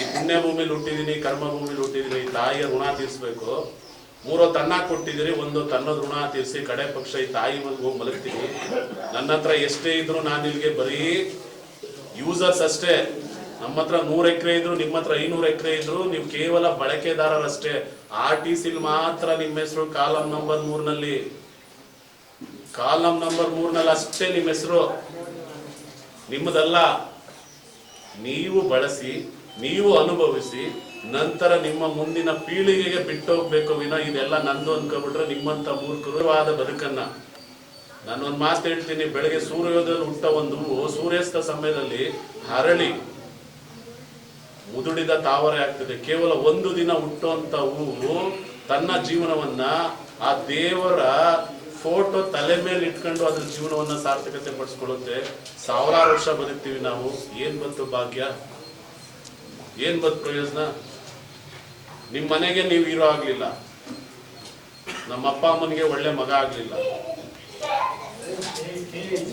ಈ ಪುಣ್ಯ ಭೂಮಿಲಿ ಹುಟ್ಟಿದೀನಿ ಕರ್ಮ ಭೂಮಿಲಿ ಹುಟ್ಟಿದೀನಿ, ಈ ತಾಯಿಯ ಋಣ ತೀರಿಸ್ಬೇಕು. ಮೂರೋ ತನ್ನ ಕೊಟ್ಟಿದ್ದೀರಿ ಒಂದು ತನ್ನದ ಋಣ ತೀರಿಸಿ ಕಡೆ ಪಕ್ಷ ಈ ತಾಯಿ ಮನೆಗೆ ಹೋಗಿ ಮಲಗ್ತೀನಿ. ನನ್ನ ಹತ್ರ ಎಷ್ಟೇ ಇದ್ರು ನಾನು ಇಲ್ಲಿಗೆ ಬರೀ ಯೂಸರ್ಸ್ ಅಷ್ಟೇ. ನಮ್ಮ ಹತ್ರ ನೂರ್ ಎಕರೆ ಇದ್ರು, ನಿಮ್ಮ ಹತ್ರ ಐನೂರು ಎಕರೆ ಇದ್ರು, ನೀವು ಕೇವಲ ಬಳಕೆದಾರರಷ್ಟೇ. ಆರ್ ಟಿ ಸಿ ಮಾತ್ರ ನಿಮ್ಮ ಹೆಸರು ಕಾಲಂ ನಂಬರ್ ಮೂರ್ನಲ್ಲಿ. ಕಾಲಂ ನಂಬರ್ ಮೂರ್ನಲ್ಲಿ ಅಷ್ಟೇ ನಿಮ್ಮ ಹೆಸರು. ನಿಮ್ಮದಲ್ಲ. ನೀವು ಬಳಸಿ, ನೀವು ಅನುಭವಿಸಿ, ನಂತರ ನಿಮ್ಮ ಮುಂದಿನ ಪೀಳಿಗೆಗೆ ಬಿಟ್ಟು ಹೋಗ್ಬೇಕು ವಿನ ಇದೆಲ್ಲ ನಂದು ಅನ್ಕೊಂಡ್ಬಿಟ್ರೆ ನಿಮ್ಮಂತ ಮೂರ್ಖರವಾದ ಬದುಕನ್ನ. ನಾನು ಒಂದು ಮಾತು ಹೇಳ್ತೀನಿ, ಬೆಳಗ್ಗೆ ಸೂರ್ಯೋದಯದಲ್ಲಿ ಹುಟ್ಟ ಒಂದು ಸೂರ್ಯಾಸ್ತ ಸಮಯದಲ್ಲಿ ಹರಳಿ ಮುದುಡಿದ ತಾವರೆ ಆಗ್ತದೆ. ಕೇವಲ ಒಂದು ದಿನ ಹುಟ್ಟುವಂತ ಹೂವು ತನ್ನ ಜೀವನವನ್ನ ಆ ದೇವರ ಫೋಟೋ ತಲೆ ಮೇಲೆ ಇಟ್ಕೊಂಡು ಅದ್ರ ಜೀವನವನ್ನ ಸಾರ್ಥಕತೆ ಪಡಿಸ್ಕೊಳ್ಳುತ್ತೆ. ಸಾವಿರಾರು ವರ್ಷ ಬದುಕ್ತೀವಿ ನಾವು. ಏನ್ ಬಂತು ಭಾಗ್ಯ? ಏನ್ ಬಂತು ಪ್ರಯೋಜನ? ನಿಮ್ಮ ಮನೆಗೆ ನೀವು ಹೀರೋ ಆಗ್ಲಿಲ್ಲ. ನಮ್ಮ ಅಪ್ಪ ಅಮ್ಮನಿಗೆ ಒಳ್ಳೆ ಮಗ ಆಗ್ಲಿಲ್ಲ.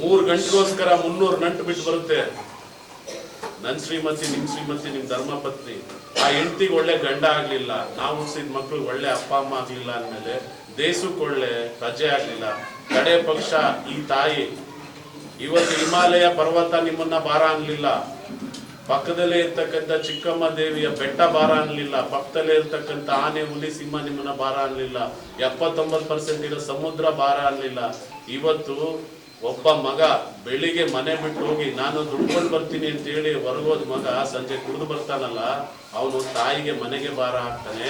ಮೂರ್ ಗಂಟೆಗೋಸ್ಕರ ಮುನ್ನೂರು ನಂಟು ಬಿಟ್ಟು ಬರುತ್ತೆ. ನನ್ ಶ್ರೀಮತಿ, ನಿಮ್ ಶ್ರೀಮತಿ, ನಿಮ್ ಧರ್ಮಪತ್ನಿ, ಆ ಹೆಂಡತಿಗೆ ಒಳ್ಳೆ ಗಂಡ ಆಗ್ಲಿಲ್ಲ, ನಾವು ಹುಟ್ಟಿಸಿದ ಮಕ್ಳು ಒಳ್ಳೆ ಅಪ್ಪ, ಅಮ್ಮ ಆಗ್ಲಿಲ್ಲ ಅಂದ್ಮೇಲೆ ದೇಶಕ್ಕೆ ಒಳ್ಳೆ ರಜೆ ಆಗ್ಲಿಲ್ಲ. ಕಡೆ ಪಕ್ಷ ಈ ತಾಯಿ. ಇವತ್ತು ಹಿಮಾಲಯ ಪರ್ವತ ನಿಮ್ಮನ್ನ ಭಾರ ಅನ್ಲಿಲ್ಲ. ಪಕ್ಕದಲ್ಲೇ ಇರ್ತಕ್ಕಂಥ ಚಿಕ್ಕಮ್ಮ ದೇವಿಯ ಬೆಟ್ಟ ಭಾರ ಅನ್ಲಿಲ್ಲ. ಪಕ್ಕದಲ್ಲೇ ಇರ್ತಕ್ಕಂಥ ಆನೆ, ಹುಲಿ, ಸಿಂಹ ನಿಮ್ಮನ್ನ ಭಾರ ಅನ್ಲಿಲ್ಲ. ಎಪ್ಪತ್ತೊಂಬತ್ತು ಪರ್ಸೆಂಟ್ ಇರೋ ಸಮುದ್ರ ಭಾರ ಅನ್ಲಿಲ್ಲ. ಇವತ್ತು ಒಬ್ಬ ಮಗ ಬೆಳಿಗ್ಗೆ ಮನೆ ಬಿಟ್ಟು ಹೋಗಿ, ನಾನು ದುಡ್ಕೊಂಡು ಬರ್ತೀನಿ ಅಂತ ಹೇಳಿ ಹೊರಗೋದ ಮಗ ಸಂಜೆ ಕುಡಿದು ಬರ್ತಾನಲ್ಲ, ಅವನು ತಾಯಿಗೆ ಮನೆಗೆ ಭಾರ ಹಾಕ್ತಾನೆ.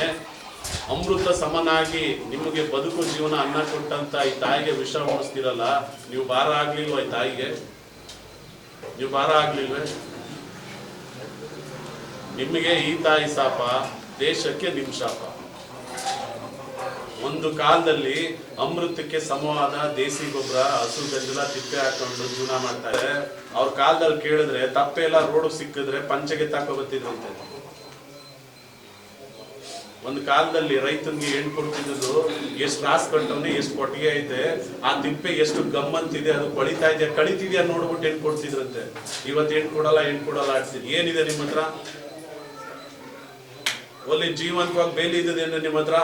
ಅಮೃತ ಸಮನಾಗಿ ನಿಮಗೆ ಬದುಕು ಜೀವನ ಅನ್ನ ಕೊಟ್ಟಂತ ಈ ತಾಯಿಗೆ ವಿಷ ಉಣಿಸ್ತಿರಲ್ಲ, ನೀವು ಭಾರ ಆಗ್ಲಿಲ್ವ ಈ ತಾಯಿಗೆ? ನೀವು ಭಾರ ಆಗ್ಲಿಲ್ವೇ? ನಿಮಗೆ ಈ ತಾಯಿ ಶಾಪ ದೇಶಕ್ಕೆ ನಿಮ್ ಶಾಪ. ಒಂದು ಕಾಲದಲ್ಲಿ ಅಮೃತಕ್ಕೆ ಸಮವಾದ ದೇಸಿ ಗೊಬ್ಬರ, ಹಸು ಗಂಜಲ, ತಿಪ್ಪೆ ಹಾಕೊಂಡು ಜೀವನ ಮಾಡ್ತಾರೆ. ಅವ್ರ ಕಾಲದಲ್ಲಿ ಕೇಳಿದ್ರೆ ತಪ್ಪೆ ಎಲ್ಲ ರೋಡ್ ಸಿಕ್ಕಿದ್ರೆ ಪಂಚಗೆ ತಾಕೋ ಬರ್ತಿದ್ರಂತೆ ಒಂದು ಕಾಲದಲ್ಲಿ ರೈತನಿಗೆ ಹೆಣ್ಣು ಕೊಡ್ತಿದ್ದು ಎಷ್ಟು ರಾಸ್ ಕಟ್ಟವನೆ, ಎಷ್ಟು ಕೊಟ್ಟಿಗೆ ಐತೆ, ಆ ತಿಪ್ಪೆ ಎಷ್ಟು ಗಮ್ಮಂತಿದೆ ಅದು ಕಳಿತಾ ಇದೆ ಕಳಿತಿದ್ಯಾ ನೋಡ್ಬಿಟ್ಟು ಹೆಣ್ಣು ಕೊಡ್ತಿದ್ರಂತೆ ಇವತ್ತು ಹೆಣ್ಣು ಕೊಡಲ್ಲ ಹೆಣ್ಣು ಕೊಡಲ್ಲ ಆಡ್ತಿದ್ ಏನಿದೆ ನಿಮ್ಮ ಹತ್ರ? ಒಲ್ಲಿ ಜೀವಂತವಾಗಿ ಬೇಲಿ ಇದ್ದದೇನು ನಿಮ್ಮ ಹತ್ರ?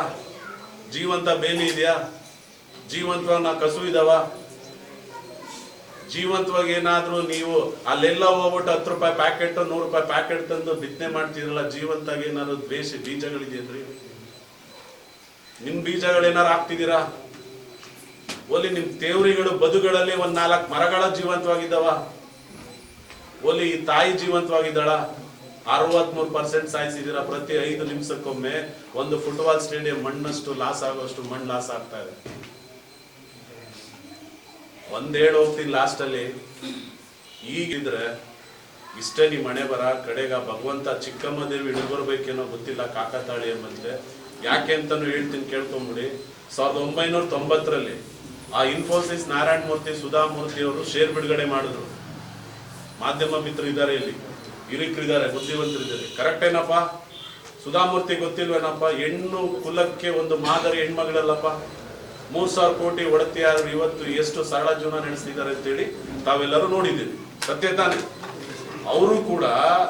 ಜೀವಂತ ಬೇಲಿ ಇದೆಯಾ? ಜೀವಂತವಾಗಿ ನಾ ಕಸು ಇದಾವ ಜೀವಂತವಾಗಿ ಏನಾದರೂ ನೀವು ಅಲ್ಲೆಲ್ಲ ಹೋಗ್ಬಿಟ್ಟು ಹತ್ತು ರೂಪಾಯಿ ಪ್ಯಾಕೆಟ್, ನೂರು ರೂಪಾಯಿ ಪ್ಯಾಕೆಟ್ ತಂದು ಬಿತ್ತನೆ ಮಾಡ್ತೀರಲ್ಲ ಜೀವಂತಾಗಿ ಏನಾದ್ರು ದ್ವೇಷ ಬೀಜಗಳಿದೆಯೇನ್ರಿ ನಿಮ್ ಬೀಜಗಳೇನಾರು ಹಾಕ್ತಿದ್ದೀರಾ? ಒಲಿ ನಿಮ್ ತೇವರಿಗಳು ಬದುಗಳಲ್ಲಿ ಒಂದ್ ನಾಲ್ಕು ಮರಗಳ ಜೀವಂತವಾಗಿದ್ದಾವ. ಒಲಿ ಈ ತಾಯಿ ಜೀವಂತವಾಗಿದ್ದಾಳ. ಅರವತ್ಮೂರು ಪರ್ಸೆಂಟ್ ಸಾಯಿಸಿದೀರ ಪ್ರತಿ ಐದು ನಿಮಿಷಕ್ಕೊಮ್ಮೆ ಒಂದು ಫುಟ್ಬಾಲ್ ಸ್ಟೇಡಿಯಂ ಮಣ್ಣಷ್ಟು ಲಾಸ್ ಆಗೋಷ್ಟು ಮಣ್ಣು ಲಾಸ್ ಆಗ್ತಾ ಇದೆ. ಒಂದೇಳು ಹೋಗ್ತೀನಿ ಲಾಸ್ಟ್ ಅಲ್ಲಿ. ಈಗಿದ್ರೆ ಇಷ್ಟೇ ನಿಮ್ಮ ಮನೆ ಬರ, ಕಡೆಗ ಭಗವಂತ ಚಿಕ್ಕಮ್ಮ ದೇವಿ ಬರ್ಬೇಕೇನೋ ಗೊತ್ತಿಲ್ಲ ಕಾಕತಾಳಿ ಎಂಬಂತೆ. ಯಾಕೆ ಅಂತಾನು ಹೇಳ್ತೀನಿ ಕೇಳ್ಕೊಂಬಿಡಿ. ಸಾವಿರದ ಒಂಬೈನೂರ ತೊಂಬತ್ತರಲ್ಲಿ ಆ ಇನ್ಫೋಸಿಸ್ ನಾರಾಯಣ ಮೂರ್ತಿ ಸುಧಾಮೂರ್ತಿ ಅವರು ಶೇರ್ ಬಿಡುಗಡೆ ಮಾಡಿದ್ರು. ಮಾಧ್ಯಮ ಮಿತ್ರ ಇದ್ದಾರೆ ಇಲ್ಲಿ. ಹಿರಿಕರಿದ್ದಾರೆ, ಬುದ್ಧಿವಂತರಿದ್ದಾರೆ. ಕರೆಕ್ಟ್ ಏನಪ್ಪ? ಸುಧಾಮೂರ್ತಿ ಗೊತ್ತಿಲ್ವೇನಪ್ಪ? ಹೆಣ್ಣು ಕುಲಕ್ಕೆ ಒಂದು ಮಾದರಿ ಹೆಣ್ಮಗಳಲ್ಲಪ್ಪ. ಮೂರು ಸಾವಿರ ಕೋಟಿ ಒಡತಿ ಆದ್ರೆ ಇವತ್ತು ಎಷ್ಟು ಸರಳ ಜೀವನ ನಡೆಸ್ತಿದ್ದಾರೆ ಅಂತೇಳಿ ತಾವೆಲ್ಲರೂ ನೋಡಿದ್ದೀವಿ ಸತ್ಯ ತಾನೆ. ಅವರು ಕೂಡ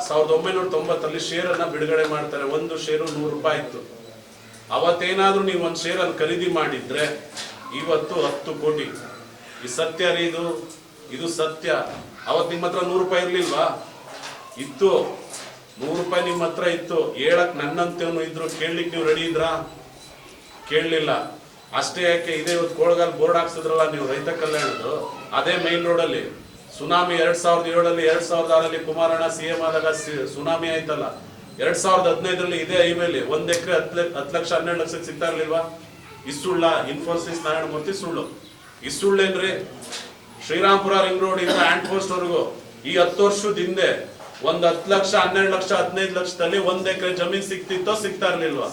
ಸಾವಿರದ ಒಂಬೈನೂರ ತೊಂಬತ್ತರಲ್ಲಿ ಶೇರ್ ಅನ್ನ ಬಿಡುಗಡೆ ಮಾಡ್ತಾರೆ. ಒಂದು ಶೇರು ನೂರು ರೂಪಾಯಿ ಇತ್ತು. ಅವತ್ತೇನಾದ್ರೂ ನೀವು ಒಂದು ಶೇರ್ ಅನ್ನು ಖರೀದಿ ಮಾಡಿದ್ರೆ ಇವತ್ತು ಹತ್ತು ಕೋಟಿ. ಈ ಸತ್ಯ ರೀ ಇದು. ಇದು ಸತ್ಯ. ಅವತ್ತು ನಿಮ್ಮ ಹತ್ರ ನೂರು ರೂಪಾಯಿ ಇರ್ಲಿಲ್ವಾ? ಇತ್ತು. ನೂರು ರೂಪಾಯಿ ನಿಮ್ಮ ಹತ್ರ ಇತ್ತು. ಹೇಳಕ್ ನನ್ನಂತೇನು ಇದ್ರು ಕೇಳಲಿಕ್ಕೆ ನೀವು ರೆಡಿ ಇದ್ರಾ? ಕೇಳಲಿಲ್ಲ. ಅಷ್ಟೇ ಯಾಕೆ? ಇದೇ ಇವತ್ತು ಕೋಳಗಾಲ್ ಬೋರ್ಡ್ ಹಾಕ್ಸಿದ್ರಲ್ಲ ನೀವು ರೈತ ಕಲ್ಯಾಣದ್ದು? ಅದೇ ಮೈನ್ ರೋಡಲ್ಲಿ ಸುನಾಮಿ ಎರಡ್ ಸಾವಿರದ ಏಳಲ್ಲಿ ಎರಡ್ ಸಾವಿರದ ಆರಲ್ಲಿ ಕುಮಾರಣ್ಣ ಸಿ ಎಂ ಆದಾಗ ಸುನಾಮಿ ಆಯ್ತಲ್ಲ. ಎರಡ್ ಸಾವಿರದ ಹದಿನೈದರಲ್ಲಿ ಇದೇ ಹೈವೇಲಿ. ಒಂದ್ ಎಕರೆ ಹತ್ತು ಹತ್ತು ಲಕ್ಷ ಹನ್ನೆರಡು ಲಕ್ಷಕ್ಕೆ ಸಿಗ್ತಾ ಇರ್ಲಿಲ್ವಾ? ಇಸ್ಸುಳ್ಳ ಇನ್ಫೋಸಿಸ್ ನಾರಾಯಣ ಮೂರ್ತಿ ಸುಳ್ಳು. ಇಸ್ಸುಳ್ಳೇನ್ರಿ? ಸುಳ್ಳೇನ್ರಿ ಶ್ರೀರಾಮ್ಪುರ ರಿಂಗ್ ರೋಡ್ ಇಂದ ಹ್ಯಾಂಡ್ ಪೋಸ್ಟ್ ಈ ಹತ್ತು ವರ್ಷದ ಹಿಂದೆ ಒಂದ್ ಹತ್ ಲಕ್ಷ, ಹನ್ನೆರಡು ಲಕ್ಷ, ಹದಿನೈದು ಲಕ್ಷದಲ್ಲಿ ಒಂದ್ ಎಕರೆ ಜಮೀನ್ ಸಿಕ್ತಿತ್ತೋ ಸಿಗ್ತಾ ಇರ್ಲಿಲ್ವಾ?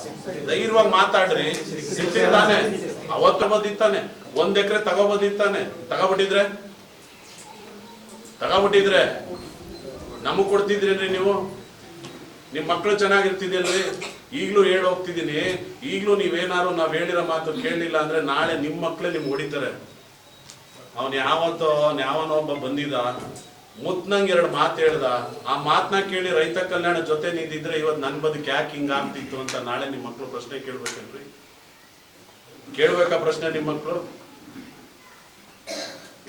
ಧೈರ್ಯವಾಗಿ ಮಾತಾಡ್ರಿ. ಸಿಗ್ತಿದ್ದಾನೆ ಅವತ್ತು ಬಂದಿತ್ತಾನೆ ಒಂದ್ ಎಕರೆ ತಗೋಬೋದಿತ್ತಾನೆ ತಗೋಬಿಟ್ಟಿದ್ರೆ? ತಗೋಬಿಟ್ಟಿದ್ರೆ? ನಮಗ್ ಕೊಡ್ತಿದ್ರೇನ್ರಿ ನೀವು? ನಿಮ್ ಮಕ್ಕಳು ಚೆನ್ನಾಗಿರ್ತಿದ್ಯಲ್ರಿ? ಈಗ್ಲೂ ಹೇಳಿ ಹೋಗ್ತಿದೀನಿ ಈಗ್ಲೂ ನೀವೇನಾರು ನಾವ್ ಹೇಳಿರೋ ಮಾತು ಕೇಳಲಿಲ್ಲ ಅಂದ್ರೆ ನಾಳೆ ನಿಮ್ ಮಕ್ಳೇ ನಿಮ್ಗೆ ಹೊಡಿತಾರೆ. ಅವನ್ ಯಾವತ್ತೋ ಯಾವನೋ ಒಬ್ಬ ಬಂದಿದ ಮುತ್ನಂಗ್ ಎರಡು ಮಾತು ಹೇಳ್ದ. ಆ ಮಾತನ್ನ ಕೇಳಿ ರೈತ ಕಲ್ಯಾಣ ಜೊತೆ ನಿಂತಿದ್ರೆ ಇವತ್ತು ನನ್ ಬದುಕು ಯಾಕೆ ಹಿಂಗ ಆಗ್ತಿತ್ತು ಅಂತ ನಾಳೆ ನಿಮ್ಮ ಮಕ್ಳು ಪ್ರಶ್ನೆ ಕೇಳ್ಬೇಕೇನ್ರಿ? ಕೇಳ್ಬೇಕಾ ಪ್ರಶ್ನೆ ನಿಮ್ಮ ಮಕ್ಳು?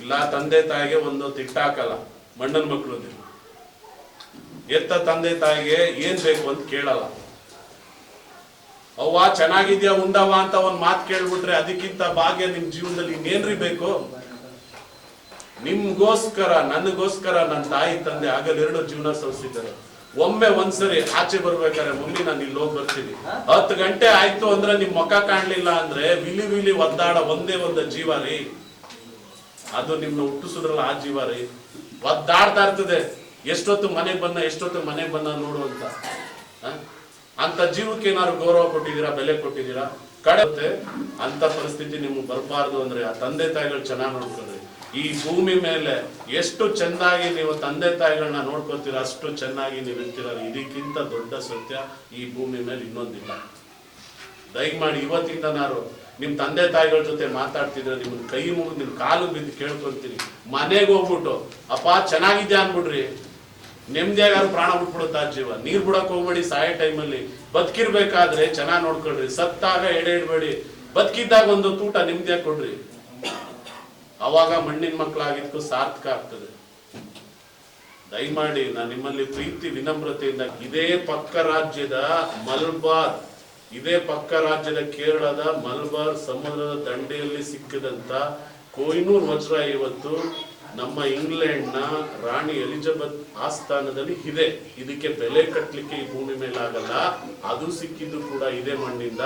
ಇಲ್ಲ, ತಂದೆ ತಾಯಿಗೆ ಒಂದು ತಿಟ್ಟ ಹಾಕಲ್ಲ, ಮಣ್ಣನ್ ಮಕ್ಳು ನೀವು ಎತ್ತ ತಂದೆ ತಾಯಿಗೆ ಏನ್ ಬೇಕು ಅಂತ ಕೇಳಲ್ಲ. ಅವ್ವ, ಚೆನ್ನಾಗಿದ್ಯಾ ಉಂಡವ ಅಂತ ಒಂದ್ ಮಾತು ಕೇಳ್ಬಿಟ್ರೆ ಅದಕ್ಕಿಂತ ಭಾಗ್ಯ ನಿಮ್ ಜೀವನದಲ್ಲಿ ಇನ್ನೇನ್ರಿ ಬೇಕು? ನಿಮ್ಗೋಸ್ಕರ ನನಗೋಸ್ಕರ ನನ್ನ ತಾಯಿ ತಂದೆ ಆಗಲೆರಡು ಜೀವನ ಸವಿಸಿದ್ದಾರೆ ಒಮ್ಮೆ ಒಂದ್ಸರಿ ಆಚೆ ಬರ್ಬೇಕಾದ್ರೆ ಮಮ್ಮಿ ನಾನು ಇಲ್ಲಿ ಹೋಗಿ ಬರ್ತೀನಿ. ಹತ್ತು ಗಂಟೆ ಆಯ್ತು ಅಂದ್ರೆ ನಿಮ್ ಮುಖ ಕಾಣ್ಲಿಲ್ಲ ಅಂದ್ರೆ ವಿಲಿ ವಿಲಿ ಒದ್ದಾಡ ಒಂದೇ ಒಂದು ಜೀವ ರೀ. ಅದು ನಿಮ್ನ ಹುಟ್ಟಿಸಿದ್ರಲ್ಲ ಆ ಜೀವ ರೀ. ಒದ್ದಾಡ್ತಾ ಇರ್ತದೆ. ಎಷ್ಟೊತ್ತು ಮನೆಗೆ ಬಂದ ಎಷ್ಟೊತ್ತು ಮನೆಗೆ ಬನ್ನ ನೋಡು ಅಂತ? ಅಂತ ಜೀವಕ್ಕೆ ಏನಾದ್ರು ಗೌರವ ಕೊಟ್ಟಿದ್ದೀರಾ ಬೆಲೆ ಕೊಟ್ಟಿದ್ದೀರಾ? ಕಡೆ ಅಂತ ಪರಿಸ್ಥಿತಿ ನಿಮ್ಗೆ ಬರಬಾರ್ದು ಅಂದ್ರೆ ಆ ತಂದೆ ತಾಯಿಗಳು ಚೆನ್ನಾಗಿ ನೋಡ್ಕೊಳ್ರಿ ಈ ಭೂಮಿ ಮೇಲೆ ಎಷ್ಟು ಚೆನ್ನಾಗಿ ನೀವು ತಂದೆ ತಾಯಿಗಳನ್ನ ನೋಡ್ಕೋತೀರ, ಅಷ್ಟು ಚೆನ್ನಾಗಿ ನೀವು ಇರ್ತೀರ ಇದಕ್ಕಿಂತ ದೊಡ್ಡ ಸತ್ಯ ಈ ಭೂಮಿ ಮೇಲೆ ಇನ್ನೊಂದಿಲ್ಲ. ದಯಮಾಡಿ ಇವತ್ತಿಂದ ನಾನು ನಿಮ್ಮ ತಂದೆ ತಾಯಿಗಳ ಜೊತೆ ಮಾತಾಡ್ತಿದ್ರೆ ನಿಮ್ಮ ಕೈ ಮುಗಿದು ನಿಮ್ಮ ಕಾಲು ಬಿದ್ದು ಕೇಳ್ಕೊಂತೀನಿ. ಮನೆಗೆ ಹೋಗ್ಬಿಟ್ಟು, ಅಪ್ಪ, ಚೆನ್ನಾಗಿದ್ಯಾ? ಅನ್ಬಿಡ್ರಿ ನೆಮ್ಮದಿಯಾಗಾರು ಪ್ರಾಣ ಬಿಟ್ಬಿಡುತ್ತ ಜೀವ. ನೀರ್ ಬಿಡಕ್ ಹೋಗ್ಬೇಡಿ, ಸಾಯೋ ಟೈಮಲ್ಲಿ. ಬದುಕಿರ್ಬೇಕಾದ್ರೆ ಚೆನ್ನಾಗಿ ನೋಡ್ಕೊಳ್ರಿ. ಸತ್ತಾಗ ಎಡೆ ಇಡಬೇಡಿ. ಬದುಕಿದ್ದಾಗ ಒಂದು ತೂಟ ನೆಮ್ಮದಿಯಾಗಿ ಕೊಡ್ರಿ. ಅವಾಗ ಮಣ್ಣಿನ ಮಕ್ಕಳಾಗಿದ್ದು ಸಾರ್ಥಕ ಆಗ್ತದೆ. ದಯಮಾಡಿ ನಾನು ನಿಮ್ಮಲ್ಲಿ ಪ್ರೀತಿ, ವಿನಮ್ರತೆಯಿಂದ ಇದೇ ಪಕ್ಕ ರಾಜ್ಯದ ಮಲ್ಬಾರ್, ಇದೇ ಪಕ್ಕ ರಾಜ್ಯದ ಕೇರಳದ ಮಲ್ಬಾರ್ ಸಮುದ್ರದ ದಂಡೆಯಲ್ಲಿ ಸಿಕ್ಕಿದಂತ ಕೊಯ್ನೂರ್ ವಜ್ರ ಇವತ್ತು ನಮ್ಮ ಇಂಗ್ಲೆಂಡ್ನ ರಾಣಿ ಎಲಿಜಬೆತ್ ಆಸ್ಥಾನದಲ್ಲಿ ಇದೆ. ಇದಕ್ಕೆ ಬೆಲೆ ಕಟ್ಟಲಿಕ್ಕೆ ಈ ಭೂಮಿ ಮೇಲೆ ಅದು ಸಿಕ್ಕಿದ್ದು ಕೂಡ ಇದೇ ಮಣ್ಣಿಂದ.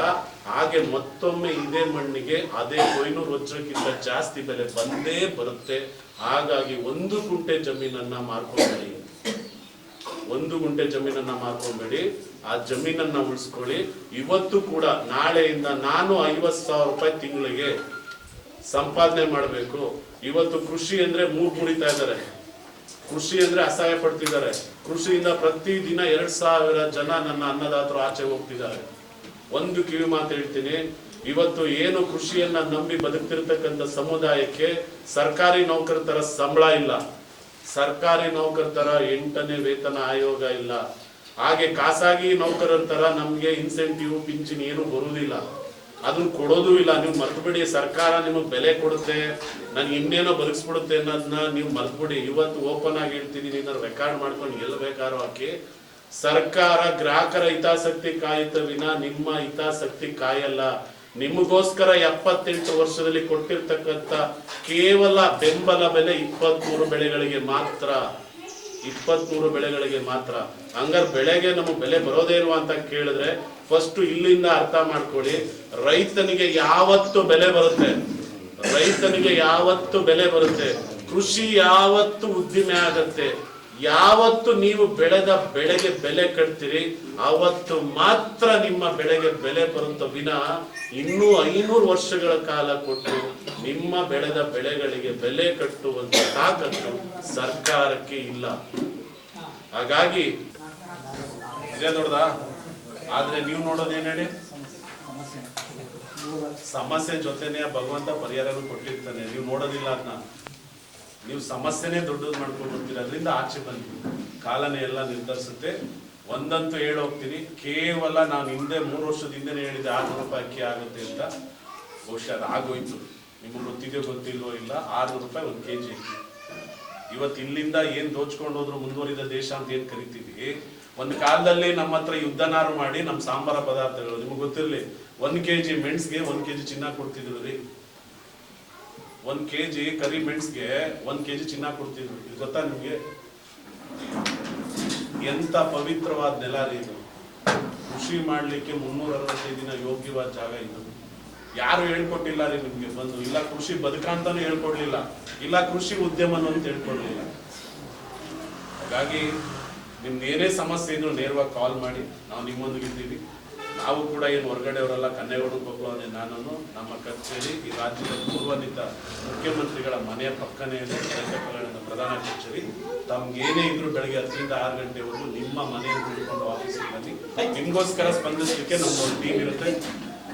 ಹಾಗೆ ಮತ್ತೊಮ್ಮೆ ಇದೇ ಮಣ್ಣಿಗೆ ಅದೇ ಕೊಯ್ನೂರು ವಜ್ರಕ್ಕಿಂತ ಜಾಸ್ತಿ ಬೆಲೆ ಬಂದೇ ಬರುತ್ತೆ. ಹಾಗಾಗಿ ಒಂದು ಗುಂಟೆ ಜಮೀನನ್ನ ಮಾರ್ಕೊಂಬೇಡಿ. ಒಂದು ಗುಂಟೆ ಜಮೀನನ್ನ ಮಾರ್ಕೊಂಬೇಡಿ. ಆ ಜಮೀನನ್ನ ಉಳಿಸ್ಕೊಳ್ಳಿ. ಇವತ್ತು ಕೂಡ ನಾಳೆಯಿಂದ ನಾನು ಐವತ್ತು ಸಾವಿರ ರೂಪಾಯಿ ತಿಂಗಳಿಗೆ ಸಂಪಾದನೆ ಮಾಡಬೇಕು. ಇವತ್ತು ಕೃಷಿ ಅಂದ್ರೆ ಮೂಗ್ ಮುಡಿತಾ ಇದ್ದಾರೆ. ಕೃಷಿ ಅಂದ್ರೆ ಅಸಹಾಯ ಪಡ್ತಿದ್ದಾರೆ. ಕೃಷಿಯಿಂದ ಪ್ರತಿ ದಿನ ಎರಡ್ ಸಾವಿರ ಜನ ನನ್ನ ಅನ್ನದಾತರು ಆಚೆ ಹೋಗ್ತಿದ್ದಾರೆ. ಒಂದು ಕಿವಿ ಮಾತು ಹೇಳ್ತೀನಿ. ಇವತ್ತು ಏನು ಕೃಷಿಯನ್ನ ನಂಬಿ ಬದುಕ್ತಿರ್ತಕ್ಕಂಥ ಸಮುದಾಯಕ್ಕೆ ಸರ್ಕಾರಿ ನೌಕರ ತರ ಸಂಬಳ ಇಲ್ಲ. ಸರ್ಕಾರಿ ನೌಕರ ತರ ಎಂಟನೇ ವೇತನ ಆಯೋಗ ಇಲ್ಲ. ಹಾಗೆ ಖಾಸಗಿ ನೌಕರರ ತರ ನಮ್ಗೆ ಇನ್ಸೆಂಟಿವ್ ಪಿಂಚಣಿ ಏನು ಬರುವುದಿಲ್ಲ. ಅದನ್ನ ಕೊಡೋದು ಇಲ್ಲ. ನೀವು ಮರ್ತುಬಿಡಿ, ಸರ್ಕಾರ ನಿಮಗೆ ಬೆಲೆ ಕೊಡುತ್ತೆ ನನ್ಗೆ ಇನ್ನೇನೋ ಬದುಕಿಸ್ಬಿಡುತ್ತೆ ಅನ್ನೋದನ್ನ ನೀವು ಮರ್ತುಬಿಡಿ. ಇವತ್ತು ಓಪನ್ ಆಗಿ ಹೇಳ್ತೀನಿ ನೀನು ರೆಕಾರ್ಡ್ ಮಾಡ್ಕೊಂಡು ಎಲ್ಲಿ ಬೇಕಾದ್ರೂ ಹಾಕಿ. ಸರ್ಕಾರ ಗ್ರಾಹಕರ ಹಿತಾಸಕ್ತಿ ಕಾಯುತ್ತ ವಿನ ನಿಮ್ಮ ಹಿತಾಸಕ್ತಿ ಕಾಯಲ್ಲ. ನಿಮಗೋಸ್ಕರ ಎಪ್ಪತ್ತೆಂಟು ವರ್ಷದಲ್ಲಿ ಕೊಟ್ಟಿರ್ತಕ್ಕಂಥ ಕೇವಲ ಬೆಂಬಲ ಬೆಲೆ ಇಪ್ಪತ್ಮೂರು ಬೆಳೆಗಳಿಗೆ ಮಾತ್ರ. ಇಪ್ಪತ್ಮೂರು ಬೆಳೆಗಳಿಗೆ ಮಾತ್ರ. ಹಂಗಾರೆ ಬೆಳೆಗೆ ನಮಗೆ ಬೆಲೆ ಬರೋದೇ ಇಲ್ವಾ ಅಂತ ಕೇಳಿದ್ರೆ ಫಸ್ಟ್ ಇಲ್ಲಿಂದ ಅರ್ಥ ಮಾಡ್ಕೊಳ್ಳಿ. ರೈತನಿಗೆ ಯಾವತ್ತು ಬೆಲೆ ಬರುತ್ತೆ? ರೈತನಿಗೆ ಯಾವತ್ತು ಬೆಲೆ ಬರುತ್ತೆ? ಕೃಷಿ ಯಾವತ್ತು ಉದ್ದಿಮೆ ಆಗತ್ತೆ? ಯಾವತ್ತು ನೀವು ಬೆಳೆದ ಬೆಳೆಗೆ ಬೆಲೆ ಕಟ್ತೀರಿ? ಅವತ್ತು ಮಾತ್ರ ನಿಮ್ಮ ಬೆಳೆಗೆ ಬೆಲೆ ಬರುತ್ತ ವಿನ ಇನ್ನೂ ಐನೂರು ವರ್ಷಗಳ ಕಾಲ ಕೊಟ್ಟು ನಿಮ್ಮ ಬೆಳೆದ ಬೆಳೆಗಳಿಗೆ ಬೆಲೆ ಕಟ್ಟುವಂತ ತಾಕತ್ತು ಸರ್ಕಾರಕ್ಕೆ ಇಲ್ಲ. ಹಾಗಾಗಿ ನೋಡ್ದಾ? ಆದ್ರೆ ನೀವು ನೋಡೋದೇನ್ ಸಮಸ್ಯೆ ಜೊತೆನೆ ಭಗವಂತ ಪರಿಹಾರಗಳು ಕೊಟ್ಟಿರ್ತಾನೆ. ನೀವು ನೋಡೋದಿಲ್ಲ ಅದನ್ನ ನೀವು ಸಮಸ್ಯೆನೇ ದೊಡ್ಡದು ಮಾಡ್ಕೊಂಡು ಹೋಗ್ತೀರ. ಅದರಿಂದ ಆಚೆ ಬಂದು ಕಾಲನೇ ಎಲ್ಲ ನಿರ್ಧರಿಸುತ್ತೆ. ಒಂದಂತೂ ಹೇಳಿ ಹೋಗ್ತೀನಿ. ಕೇವಲ ನಾನು ಹಿಂದೆ ಮೂರು ವರ್ಷದ ಹಿಂದೆನೇ ಹೇಳಿದೆ ಆರ್ನೂರು ರೂಪಾಯಿ ಅಕ್ಕಿ ಆಗುತ್ತೆ ಅಂತ. ಬಹುಶಃ ಅದು ಆಗೋಯ್ತು. ನಿಮ್ಗೆ ಗೊತ್ತಿದೆಯೋ ಗೊತ್ತಿಲ್ವೋ ಇಲ್ಲ ಆರ್ನೂರು ರೂಪಾಯಿ ಒಂದು ಕೆ ಜಿ ಇವತ್ತು ಇಲ್ಲಿಂದ ಏನು ದೋಚ್ಕೊಂಡು ಹೋದ್ರು ಮುಂದುವರಿದ ದೇಶ ಅಂತ ಏನು ಕರಿತೀವಿ? ಒಂದು ಕಾಲದಲ್ಲಿ ನಮ್ಮ ಹತ್ರ ಯುದ್ಧನಾರು ಮಾಡಿ ನಮ್ಮ ಸಾಂಬಾರ ಪದಾರ್ಥಗಳು, ನಿಮ್ಗೆ ಗೊತ್ತಿರಲಿ, ಒಂದ್ ಕೆಜಿ ಮೆಣಸ್ಗೆ ಕೆ ಜಿ ಚಿನ್ನ ಕೊಡ್ತಿದ್ರು ರೀ. ಒಂದು ಕೆ ಜಿ ಕರಿ ಮೆಣಸ್ಗೆ ಕೆ ಜಿ ಚಿನ್ನ ಕೊಡ್ತಿದ್ರು ಇದು ಗೊತ್ತಾ ನಿಮಗೆ? ಎಂತ ಪವಿತ್ರವಾದ ನೆಲ ರೀ ಇದು. ಕೃಷಿ ಮಾಡಲಿಕ್ಕೆ ಮುನ್ನೂರ ಅರವತ್ತೈದು ದಿನ ಯೋಗ್ಯವಾದ ಜಾಗ ಇದು. ಯಾರು ಹೇಳ್ಕೊಟ್ಟಿಲ್ಲ ರೀ ನಿಮ್ಗೆ ಬಂದು. ಇಲ್ಲ ಕೃಷಿ ಬದುಕಂತಾನು ಹೇಳ್ಕೊಡ್ಲಿಲ್ಲ. ಇಲ್ಲ ಕೃಷಿ ಉದ್ಯಮನೂ ಅಂತ ಹೇಳ್ಕೊಡ್ಲಿಲ್ಲ. ಹಾಗಾಗಿ ನಿಮ್ದು ಏನೇ ಸಮಸ್ಯೆ ಇದ್ರು ನೇರವಾಗಿ ಕಾಲ್ ಮಾಡಿ, ನಾವು ನಿಮ್ಮೊಂದಿಗಿದ್ದೀವಿ ನಾವು ಕೂಡ ಏನು ಹೊರಗಡೆಯವರೆಲ್ಲ ಕನ್ನೇಗೌಡ ಬಗ್ಲೋನೆ ನಾನು ನಮ್ಮ ಕಚೇರಿ ಈ ರಾಜ್ಯದ ಪೂರ್ವನಿತ ಮುಖ್ಯಮಂತ್ರಿಗಳ ಮನೆಯ ಪಕ್ಕನೇ ಕಲ್ಯಾಣ ಪ್ರಧಾನ ಕಚೇರಿ. ಏನೇ ಇದ್ರು ಬೆಳಗ್ಗೆ ಹತ್ತರಿಂದ ಆರು ಗಂಟೆವರೆಗೂ ನಿಮ್ಮ ಮನೆಯನ್ನು ಹಿಡ್ಕೊಂಡು ಆಫೀಸಿಗೆ ನಿಮ್ಗೋಸ್ಕರ ಸ್ಪಂದಿಸಲಿಕ್ಕೆ ನಮ್ಮ ಟೀಮ್ ಇರುತ್ತೆ.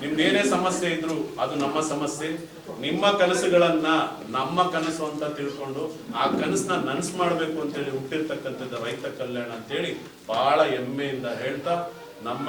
ನಿಮ್ದು ಏನೇ ಸಮಸ್ಯೆ ಇದ್ರು ಅದು ನಮ್ಮ ಸಮಸ್ಯೆ. ನಿಮ್ಮ ಕನಸುಗಳನ್ನ ನಮ್ಮ ಕನಸು ಅಂತ ತಿಳ್ಕೊಂಡು ಆ ಕನಸನ್ನ ನನ್ಸ್ ಮಾಡ್ಬೇಕು ಅಂತೇಳಿ ಹುಟ್ಟಿರ್ತಕ್ಕಂಥದ್ದು ರೈತ ಕಲ್ಯಾಣ ಅಂತೇಳಿ ಬಹಳ ಹೆಮ್ಮೆಯಿಂದ ಹೇಳ್ತಾ ನಮ್ಮ